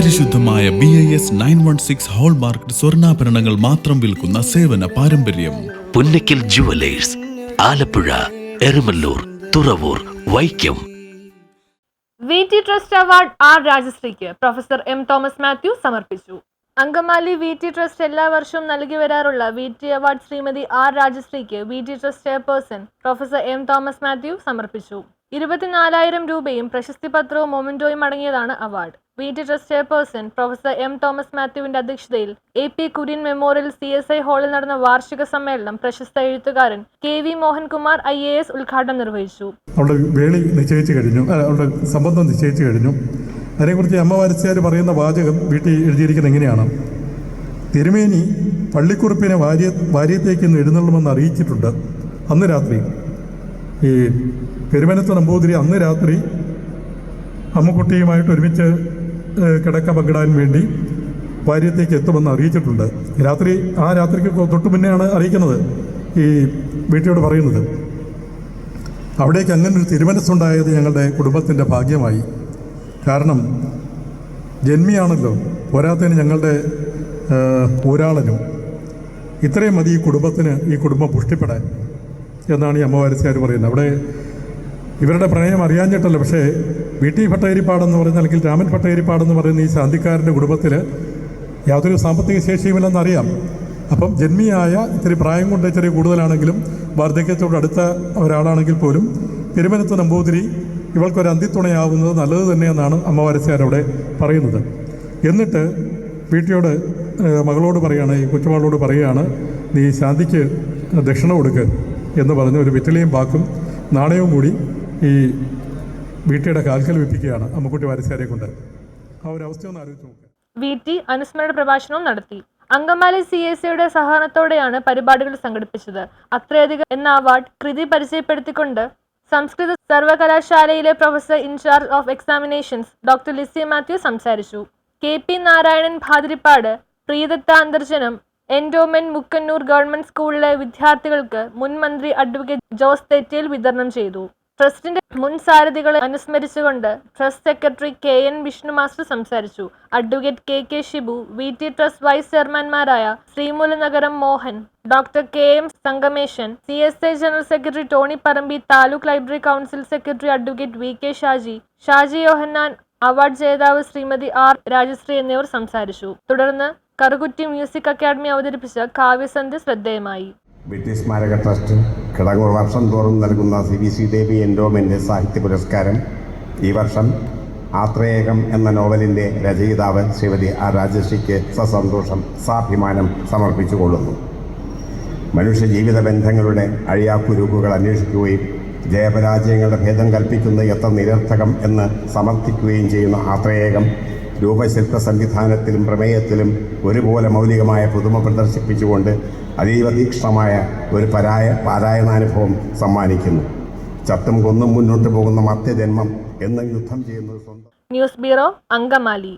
പരിശുദ്ധമായ B I S nine one six hallmark സ്വർണാഭരണങ്ങൾ മാത്രം വിൽക്കുന്ന സേവന പാരമ്പര്യം. Punnakkil jewellers Alappuzha Erumalloor Thuravoor Vaikom. V T trust award R രാജശ്രീക്ക് professor M Thomas Mathew സമർപ്പിച്ചു. Angamaly V T trust എല്ലാ വർഷവും നൽകി വരാറുള്ള V T award Shrimati R രാജശ്രീക്ക് V T trust chairperson professor M Thomas Mathew സമർപ്പിച്ചു. ഇരുപത്തിനാലായിരം രൂപയും പ്രശസ്തി പത്രവും മൊമെന്റോയും അടങ്ങിയതാണ് award V T trust chairperson professor M Thomas മാത്യുവിന്റെ അധ്യക്ഷതയിൽ A P Kurian memorial C S I ഹാളിൽ നടന്ന വാർഷിക സമ്മേളനം പ്രശസ്ത എഴുത്തുകാരൻ K V Mohankumar I A S ഉദ്ഘാടനം നിർവഹിച്ചു. വേളി നിശ്ചയിച്ചു കഴിഞ്ഞു. അവളുടെ സംബന്ധം നിശ്ചയിച്ചു കഴിഞ്ഞു. അതിനെക്കുറിച്ച് അമ്മ വാരിച്ചാർ പറയുന്ന വാചകം വീട്ടിൽ എഴുതിയിരിക്കുന്നത് എങ്ങനെയാണ്? തിരുമേനി പള്ളിക്കുറിപ്പിനെ വാര്യ വാര്യത്തേക്ക് ഇന്ന് എഴുന്നള്ളുമെന്ന് അറിയിച്ചിട്ടുണ്ട്. അന്ന് രാത്രി. ഈ പെരുമനത്ത് നമ്പൂതിരി അന്ന് രാത്രി അമ്മുക്കുട്ടിയുമായിട്ട് ഒരുമിച്ച് കിടക്ക പങ്കിടാൻ വേണ്ടി വാര്യത്തേക്ക് എത്തുമെന്ന് അറിയിച്ചിട്ടുണ്ട്. രാത്രി ആ രാത്രിക്ക് തൊട്ട് മുന്നെയാണ് അറിയിക്കുന്നത് ഈ വീട്ടിയോട് പറയുന്നത്. അവിടേക്ക് അങ്ങനെ ഒരു തിരുമനസ്സുണ്ടായത് ഞങ്ങളുടെ കുടുംബത്തിന്റെ ഭാഗ്യമായി. കാരണം ജന്മിയാണല്ലോ പോരാത്തതിന് ഞങ്ങളുടെ ഊരാളനും. ഇത്രയും മതി ഈ കുടുംബത്തിന് ഈ കുടുംബം പുഷ്ടിപ്പെടാൻ എന്നാണ് ഈ അമ്മവാരസ്കാർ പറയുന്നത്. അവിടെ ഇവരുടെ പ്രണയം അറിയാഞ്ഞിട്ടല്ല പക്ഷേ വി ടി ഭട്ടേരിപ്പാടെന്ന് പറയുന്ന അല്ലെങ്കിൽ രാമൻ ഭട്ടേരിപ്പാടെന്ന് പറയുന്ന ഈ ശാന്തിക്കാരന്റെ കുടുംബത്തിൽ യാതൊരു സാമ്പത്തിക ശേഷിയുമില്ലെന്നറിയാം അപ്പം ജന്മിയായ ഇത്തിരി പ്രായം കൊണ്ട് ഇച്ചിരി കൂടുതലാണെങ്കിലും വാർദ്ധക്യത്തോട് അടുത്ത ഒരാളാണെങ്കിൽ പോലും തിരുമനത്ത് നമ്പൂതിരി ഇവൾക്കൊരു അന്തിത്തുണയാവുന്നത് നല്ലത് തന്നെയെന്നാണ് അമ്മ വരച്ചുകാരവിടെ പറയുന്നത്. എന്നിട്ട് വീട്ടിയോട് മകളോട് പറയുകയാണ് ഈ കൊച്ചുമകളോട് പറയുകയാണ് നീ ശാന്തിക്ക് ദക്ഷിണ കൊടുക്ക് എന്ന് പറഞ്ഞ് ഒരു വിറ്റലിയും ബാക്കും നാണയവും കൂടി ഈ വീട്ടിയുടെ കാൽക്കൽ വെപ്പിക്കുകയാണ് അമ്മക്കുട്ടി വരച്ചുകാരെ കൊണ്ട്. ആ ഒരു അവസ്ഥ ഒന്ന് ആലോചിച്ച് നോക്കുക വി അനുസ്മരണ പ്രഭാഷണവും നടത്തി. അങ്കമാലി സി എസ് സിയുടെ സഹകരണത്തോടെയാണ് പരിപാടികൾ സംഘടിപ്പിച്ചത്. അത്രയധികം എന്ന അവാർഡ് കൃതി പരിചയപ്പെടുത്തിക്കൊണ്ട് സംസ്കൃത സർവകലാശാലയിലെ professor in-charge of examinations doctor Lizy Mathew സംസാരിച്ചു. കെ പി നാരായണൻ ഭാതിരിപ്പാട് പ്രീതത്ത അന്തർജനം എൻഡോമെൻ മുക്കന്നൂർ ഗവൺമെന്റ് സ്കൂളിലെ വിദ്യാർത്ഥികൾക്ക് മുൻമന്ത്രി അഡ്വക്കേറ്റ് ജോസ് തെറ്റേൽ വിതരണം ചെയ്തു. ട്രസ്റ്റിന്റെ മുൻ സാരഥികളെ അനുസ്മരിച്ചുകൊണ്ട് trust secretary K N Vishnu master സംസാരിച്ചു. Advocate K K Shibu V T trust vice ചെയർമാൻമാരായ Sreemoolanagaram Mohan doctor K M Sangameshan C S I general secretary Tony Parambi taluk library council secretary advocate V K Shaji Shaji Yohannan award ജേതാവ് Shrimati R Rajashree എന്നിവർ സംസാരിച്ചു. തുടർന്ന് Karukutty music academy അവതരിപ്പിച്ച കാവ്യസന്ധ്യ ശ്രദ്ധേയമായി. British സ്മാരക trust Kidangoor വർഷം തോറും നൽകുന്ന C V C Devi endowment സാഹിത്യ പുരസ്കാരം. ഈ വർഷം ആത്രേയകം എന്ന നോവലിന്റെ രചയിതാവ് ശ്രീമതി ആർ രാജശ്രീക്ക് സസന്തോഷം സാഭിമാനം സമർപ്പിച്ചുകൊള്ളുന്നു. മനുഷ്യ ജീവിത ബന്ധങ്ങളുടെ അഴിയാക്കുരുക്കുകൾ അന്വേഷിക്കുകയും ജയപരാജയങ്ങളുടെ ഭേദം കൽപ്പിക്കുന്ന എത്ര നിരർത്ഥകം എന്ന് സമർത്ഥിക്കുകയും ചെയ്യുന്ന ആത്രേയകം രൂപശില്പ സംവിധാനത്തിലും പ്രമേയത്തിലും ഒരുപോലെ മൗലികമായ പുതുമ പ്രദർശിപ്പിച്ചുകൊണ്ട് അതീവ തീക്ഷ്ണമായ ഒരു പരായ പാരായണാനുഭവം സമ്മാനിക്കുന്നു. ചത്തും കൊന്നും മുന്നോട്ട് പോകുന്ന മത്യജന്മം എന്ന യുദ്ധം ചെയ്യുന്നത് സ്വന്തം ന്യൂസ് ബ്യൂറോ അങ്കമാലി.